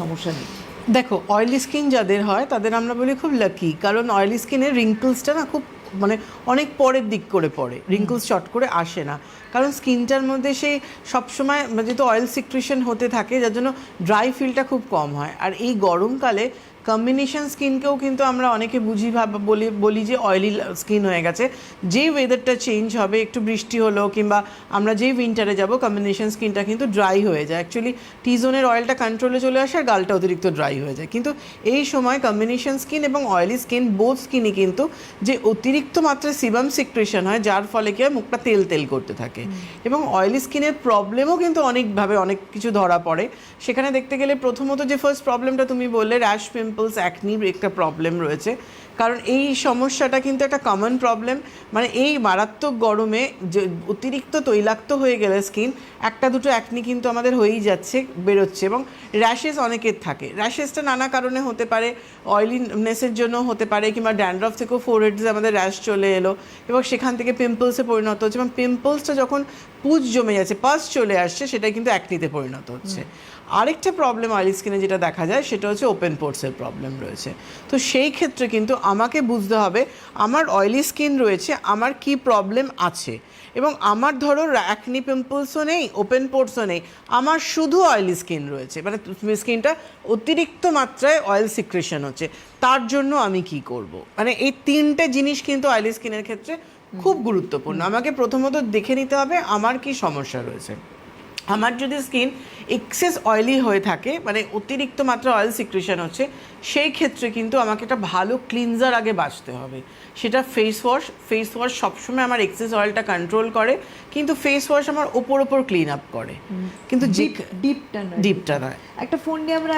সমস্যা নেই। দেখো অয়েলি স্কিন যাদের হয় তাদের আমরা বলি খুব লাকি কারণ অয়েলি স্কিনের রিঙ্কলসটা না খুব মানে অনেক পরের দিক করে পড়ে। রিঙ্কলস চট করে আসে না। কারণ স্কিনটার মধ্যে সেই সবসময় মানে যেহেতু অয়েল সিক্রেশন হতে থাকে যার জন্য ড্রাই ফিলটা খুব কম হয়। আর এই গরমকালে কম্বিনেশন স্কিনকেও কিন্তু আমরা অনেকে বুঝি ভাব, বলি বলি যে অয়েলি স্কিন হয়ে গেছে। যেই ওয়েদারটা চেঞ্জ হবে, একটু বৃষ্টি হলো, কিংবা আমরা যেই উইন্টারে যাব কম্বিনেশন স্কিনটা কিন্তু ড্রাই হয়ে যায়। অ্যাকচুয়ালি টি জোনের অয়েলটা কন্ট্রোলে চলে আসে, আর গালটা অতিরিক্ত ড্রাই হয়ে যায়। কিন্তু এই সময় কম্বিনেশন স্কিন এবং অয়েলি স্কিন বোথ স্কিনই কিন্তু যে অতিরিক্ত মাত্রায় সিবাম সিক্রেশন হয়, যার ফলে কি হয়, মুখটা তেল তেল করতে থাকে। এবং অয়েলি স্কিনের প্রবলেমও কিন্তু অনেকভাবে অনেক কিছু ধরা পড়ে। সেখানে দেখতে গেলে প্রথমত যে ফার্স্ট প্রবলেমটা তুমি বললে র্যাশ পিম্পলস অ্যাকনির একটা প্রবলেম রয়েছে। কারণ এই সমস্যাটা কিন্তু একটা কমন প্রবলেম মানে এই মারাত্মক গরমে যে অতিরিক্ত তৈলাক্ত হয়ে গেলে স্কিন একটা দুটো অ্যাকনি কিন্তু আমাদের হয়েই যাচ্ছে, বেরোচ্ছে এবং র্যাশেস অনেকের থাকে। র্যাশেসটা নানা কারণে হতে পারে অয়েলিনেসের জন্য হতে পারে কিংবা ড্যান্ড্রফ থেকেও ফোরহেডসে আমাদের র্যাশ চলে এলো এবং সেখান থেকে পিম্পলসে পরিণত হচ্ছে এবং পিম্পলসটা যখন পুজ জমে যাচ্ছে পাস চলে আসছে সেটা কিন্তু অ্যাকনিতে পরিণত হচ্ছে। আরেকটা প্রবলেম অয়েলি স্কিনে যেটা দেখা যায়, সেটা হচ্ছে ওপেন পোর্টসের প্রবলেম রয়েছে। তো সেই ক্ষেত্রে কিন্তু আমাকে বুঝতে হবে আমার অয়েলি স্কিন রয়েছে, আমার কি প্রবলেম আছে? এবং আমার ধরো অ্যাকনি পিম্পলসও নেই ওপেন পোর্টসও নেই, আমার শুধু অয়েলি স্কিন রয়েছে। মানে স্কিনটা অতিরিক্ত মাত্রায় অয়েল সিক্রেশন হচ্ছে, তার জন্য আমি কি করব? মানে এই তিনটে জিনিস কিন্তু অয়েলি স্কিনের ক্ষেত্রে খুব গুরুত্বপূর্ণ। আমাকে প্রথমত দেখে নিতে হবে আমার কি সমস্যা রয়েছে। আমার যদি স্কিন এক্সেস অয়েলি হয়ে থাকে মানে অতিরিক্ত মাত্রা অয়েল সিক্রেশন হচ্ছে সেই ক্ষেত্রে কিন্তু আমাকে একটা ভালো ক্লিনজার আগে বাঁচতে হবে। সেটা ফেস ওয়াশ ফেস ওয়াশ সবসময় আমার এক্সেস অয়েলটা কন্ট্রোল করে কিন্তু ফেস ওয়াশ আমার ওপর ওপর ক্লিন আপ করে। কিন্তু ডিপটা নয়। ডিপটা নয়। একটা ফোন দিয়ে আমরা